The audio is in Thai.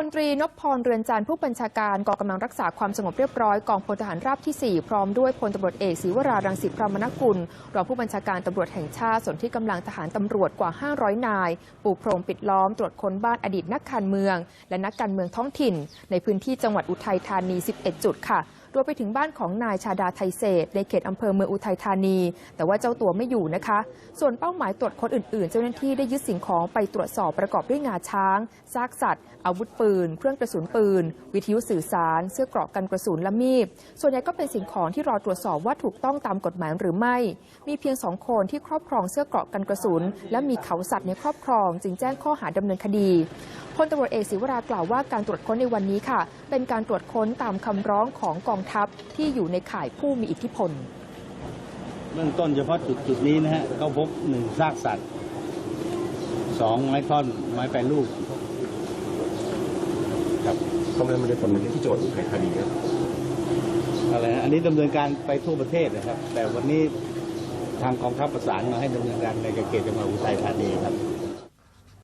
พลตรีนพพรเรือนจันทร์ผู้บัญชาการกองกำลังรักษาความสงบเรียบร้อยกองพลทหารราบที่ 4 พร้อมด้วยพลตำรวจเอกศิวรารังสิพรามนกุลรองผู้บัญชาการตำรวจแห่งชาติส่วนที่กำลังทหารตำรวจกว่า 500 นาย ปูพรมปิดล้อมตรวจค้นบ้านอดีตนักการเมือง และนักการเมืองท้องถิ่น ในพื้นที่จังหวัดอุทัยธานี 11 จุดค่ะ รวมไปถึงบ้านของนายชาดาไทยเศษในเขตอำเภอเมืองอุทัยธานี แต่ว่าเจ้าตัวไม่อยู่นะคะ ส่วนเป้าหมายตรวจค้นอื่น ๆ เจ้าหน้าที่ได้ยึดสิ่งของไปตรวจสอบประกอบด้วยงาช้าง ซากสัตว์ อาวุธปืน เครื่องกระสุนปืน วิทยุสื่อสาร เสื้อเกราะกันกระสุนและมีด ส่วนใหญ่ก็เป็นสิ่งของที่รอตรวจสอบว่าถูกต้องตามกฎหมายหรือไม่ มีเพียงสองคนที่ครอบครองเสื้อเกราะกันกระสุน และมีเขาสัตว์ในครอบครองจึงแจ้งข้อหาดำเนินคดีพลตำรวจเอกศิวรากล่าวว่าการตรวจค้นในวันนี้ค่ะ เป็นการตรวจค้นตามคำร้องของกองทัพที่อยู่ในข่ายผู้มีอิทธิพล เบื้องต้นเฉพาะจุดจุดนี้นะฮะก็พบหนึ่งซากสัตว์สองไม้ท่อนไม้แปรรูปครับเขาไม่ได้ไม่ได้ผลที่จังหวัดอุทัยธานีครับอะไรนะอันนี้ดำเนินการไปทั่วประเทศนะครับ แต่วันนี้ทางกองทัพประสานมาให้ดำเนินการในเขตจังหวัดอุทัยธานีครับ